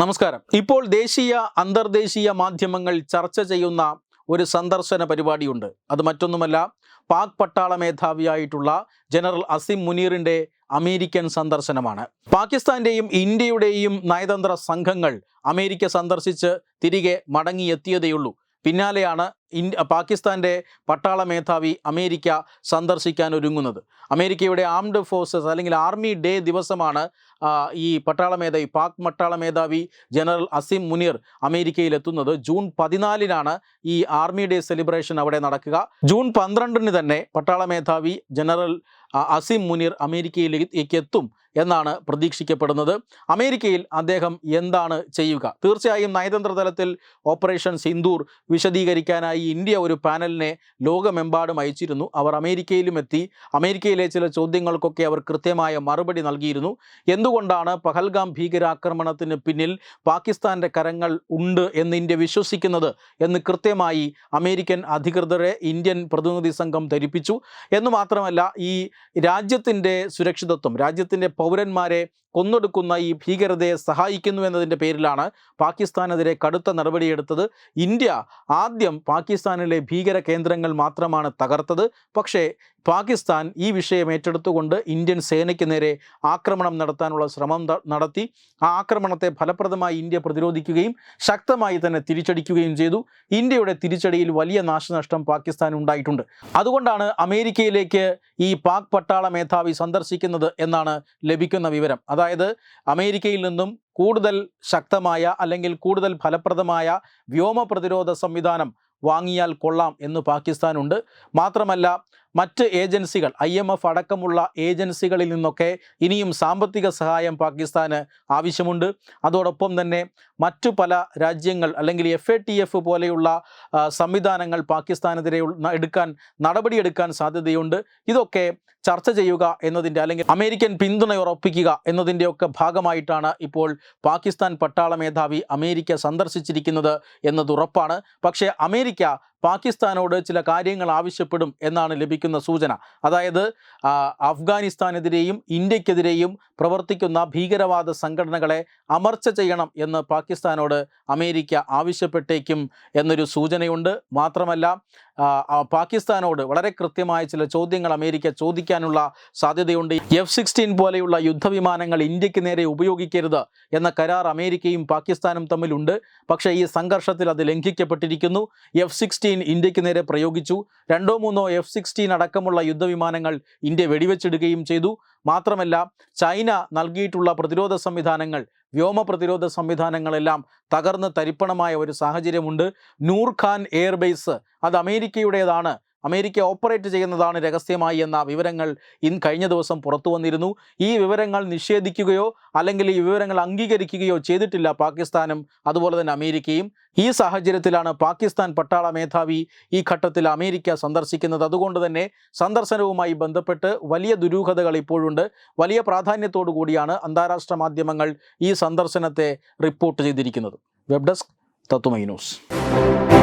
നമസ്കാരം. ഇപ്പോൾ ദേശീയ അന്തർദേശീയ മാധ്യമങ്ങൾ ചർച്ച ചെയ്യുന്ന ഒരു സന്ദർശന പരിപാടിയുണ്ട്. അത് മറ്റൊന്നുമല്ല പാക് പട്ടാള മേധാവിയായിട്ടുള്ള ജനറൽ അസിം മുനീറിന്റെ അമേരിക്കൻ സന്ദർശനമാണ്. പാകിസ്ഥാന്റെയും ഇന്ത്യയുടെയും നയതന്ത്ര സംഘങ്ങൾ അമേരിക്ക സന്ദർശിച്ച് തിരികെ മടങ്ങിയെത്തിയതേയുള്ളൂ. പിന്നാലെയാണ് ഇന്ത്യ പാകിസ്ഥാന്റെ പട്ടാള മേധാവി അമേരിക്ക സന്ദർശിക്കാൻ ഒരുങ്ങുന്നത്. അമേരിക്കയുടെ ആംഡ് ഫോഴ്സസ് അല്ലെങ്കിൽ ആർമി ഡേ ദിവസമാണ് ഈ പട്ടാള മേധാവി പാക് പട്ടാള മേധാവി ജനറൽ അസിം മുനീർ അമേരിക്കയിൽ എത്തുന്നത് ജൂൺ പതിനാലിനാണ് ഈ ആർമി ഡേ സെലിബ്രേഷൻ അവിടെ നടക്കുക. ജൂൺ പന്ത്രണ്ടിന് തന്നെ പട്ടാള മേധാവി ജനറൽ അസിം മുനീർ അമേരിക്കയിലേക്ക് എത്തും. എന്നാണ് പ്രതീക്ഷിക്കപ്പെടുന്നത്. അമേരിക്കയിൽ അദ്ദേഹം എന്താണ് ചെയ്യുക? തീർച്ചയായും നയതന്ത്ര തലത്തിൽ ഓപ്പറേഷൻ സിന്ദൂർ വിശദീകരിക്കാനായി ഇന്ത്യ ഒരു പാനലിനെ ലോകമെമ്പാടും അയച്ചിരുന്നു. അവർ അമേരിക്കയിലും എത്തി. അമേരിക്കയിലെ ചില ചോദ്യങ്ങൾക്കൊക്കെ അവർ കൃത്യമായ മറുപടി നൽകിയിരുന്നു. എന്തുകൊണ്ടാണ് പഹൽഗാം ഭീകരാക്രമണത്തിന് പിന്നിൽ പാകിസ്ഥാന്റെ കരങ്ങൾ ഉണ്ട് എന്ന് ഇന്ത്യ വിശ്വസിക്കുന്നത് എന്ന് കൃത്യമായി അമേരിക്കൻ അധികൃതരെ ഇന്ത്യൻ പ്രതിനിധി സംഘം ധരിപ്പിച്ചു. എന്ന് മാത്രമല്ല ഈ രാജ്യത്തിന്റെ സുരക്ഷിതത്വം രാജ്യത്തിന്റെ പൗരന്മാരെ കൊന്നൊടുക്കുന്ന ഈ ഭീകരതയെ സഹായിക്കുന്നു എന്നതിന്റെ പേരിലാണ് പാകിസ്ഥാനെതിരെ കടുത്ത നടപടിയെടുത്തത്. ഇന്ത്യ ആദ്യം പാകിസ്ഥാനിലെ ഭീകര കേന്ദ്രങ്ങൾ മാത്രമാണ് തകർത്തത്. പക്ഷേ പാകിസ്ഥാൻ ഈ വിഷയം ഏറ്റെടുത്തുകൊണ്ട് ഇന്ത്യൻ സേനയ്ക്ക് നേരെ ആക്രമണം നടത്താനുള്ള ശ്രമം നടത്തി. ആ ആക്രമണത്തെ ഫലപ്രദമായി ഇന്ത്യ പ്രതിരോധിക്കുകയും ശക്തമായി തന്നെ തിരിച്ചടിക്കുകയും ചെയ്തു. ഇന്ത്യയുടെ തിരിച്ചടിയിൽ വലിയ നാശനഷ്ടം പാകിസ്ഥാൻ ഉണ്ടായിട്ടുണ്ട്. അതുകൊണ്ടാണ് അമേരിക്കയിലേക്ക് ഈ പാക് പട്ടാള മേധാവി സന്ദർശിക്കുന്നത് എന്നാണ് ലഭിക്കുന്ന വിവരം. അതായത് അമേരിക്കയിൽ നിന്നും കൂടുതൽ ശക്തമായ അല്ലെങ്കിൽ കൂടുതൽ ഫലപ്രദമായ വ്യോമ പ്രതിരോധ സംവിധാനം വാങ്ങിയാൽ കൊള്ളാം എന്ന് പാകിസ്ഥാനുണ്ട്. മാത്രമല്ല മറ്റ് ഏജൻസികൾ ഐ എം എഫ് അടക്കമുള്ള ഏജൻസികളിൽ നിന്നൊക്കെ ഇനിയും സാമ്പത്തിക സഹായം പാകിസ്ഥാന് ആവശ്യമുണ്ട്. അതോടൊപ്പം തന്നെ മറ്റു പല രാജ്യങ്ങൾ അല്ലെങ്കിൽ എഫ് എ ടി എഫ് പോലെയുള്ള സംവിധാനങ്ങൾ പാകിസ്ഥാനെതിരെ എടുക്കാൻ നടപടിയെടുക്കാൻ സാധ്യതയുണ്ട്. ഇതൊക്കെ ചർച്ച ചെയ്യുക എന്നതിന്റെ അല്ലെങ്കിൽ അമേരിക്കൻ പിന്തുണ ഉറപ്പിക്കുക എന്നതിന്റെയൊക്കെ ഭാഗമായിട്ടാണ് ഇപ്പോൾ പാകിസ്ഥാൻ പട്ടാള മേധാവി അമേരിക്ക സന്ദർശിച്ചിരിക്കുന്നത് എന്നത് ഉറപ്പാണ്. പക്ഷേ അമേരിക്ക പാകിസ്ഥാനോട് ചില കാര്യങ്ങൾ ആവശ്യപ്പെടും എന്നാണ് ലഭിക്കുന്ന സൂചന. അതായത് അഫ്ഗാനിസ്ഥാനെതിരെയും ഇന്ത്യക്കെതിരെയും പ്രവർത്തിക്കുന്ന ഭീകരവാദ സംഘടനകളെ അമർച്ച ചെയ്യണം എന്ന് പാകിസ്ഥാനോട് അമേരിക്ക ആവശ്യപ്പെട്ടേക്കും എന്നൊരു സൂചനയുണ്ട്. മാത്രമല്ല പാകിസ്ഥാനോട് വളരെ കൃത്യമായ ചില ചോദ്യങ്ങൾ അമേരിക്ക ചോദിക്കാനുള്ള സാധ്യതയുണ്ട്. എഫ് സിക്സ്റ്റീൻ പോലെയുള്ള യുദ്ധവിമാനങ്ങൾ ഇന്ത്യയ്ക്ക് നേരെ ഉപയോഗിക്കരുത് എന്ന കരാർ അമേരിക്കയും പാകിസ്ഥാനും തമ്മിലുണ്ട്. പക്ഷേ ഈ സംഘർഷത്തിൽ അത് ലംഘിക്കപ്പെട്ടിരിക്കുന്നു. എഫ് സിക്സ്റ്റീൻ ഇന്ത്യയ്ക്ക് നേരെ പ്രയോഗിച്ചു. രണ്ടോ മൂന്നോ എഫ് സിക്സ്റ്റീൻ അടക്കമുള്ള യുദ്ധവിമാനങ്ങൾ ഇന്ത്യ വെടിവെച്ചിടുകയും ചെയ്തു. മാത്രമല്ല ചൈന നൽകിയിട്ടുള്ള പ്രതിരോധ സംവിധാനങ്ങൾ വ്യോമ പ്രതിരോധ സംവിധാനങ്ങളെല്ലാം തകർന്ന് തരിപ്പണമായ ഒരു സാഹചര്യമുണ്ട്. നൂർഖാൻ എയർബേസ് അത് അമേരിക്കയുടേതാണ്. അമേരിക്ക ഓപ്പറേറ്റ് ചെയ്യുന്നതാണ് രഹസ്യമായി എന്ന വിവരങ്ങൾ ഇൻ കഴിഞ്ഞ ദിവസം പുറത്തു വന്നിരുന്നു. ഈ വിവരങ്ങൾ നിഷേധിക്കുകയോ അല്ലെങ്കിൽ ഈ വിവരങ്ങൾ അംഗീകരിക്കുകയോ ചെയ്തിട്ടില്ല പാകിസ്ഥാനും അതുപോലെ തന്നെ അമേരിക്കയും. ഈ സാഹചര്യത്തിലാണ് പാകിസ്ഥാൻ പട്ടാള മേധാവി ഈ ഘട്ടത്തിൽ അമേരിക്ക സന്ദർശിക്കുന്നത്. അതുകൊണ്ട് തന്നെ സന്ദർശനവുമായി ബന്ധപ്പെട്ട് വലിയ ദുരൂഹതകൾ ഇപ്പോഴുണ്ട്. വലിയ പ്രാധാന്യത്തോടു കൂടിയാണ് അന്താരാഷ്ട്ര മാധ്യമങ്ങൾ ഈ സന്ദർശനത്തെ റിപ്പോർട്ട് ചെയ്തിരിക്കുന്നത്. വെബ് ഡെസ്ക് തത്തുമൈ ന്യൂസ്.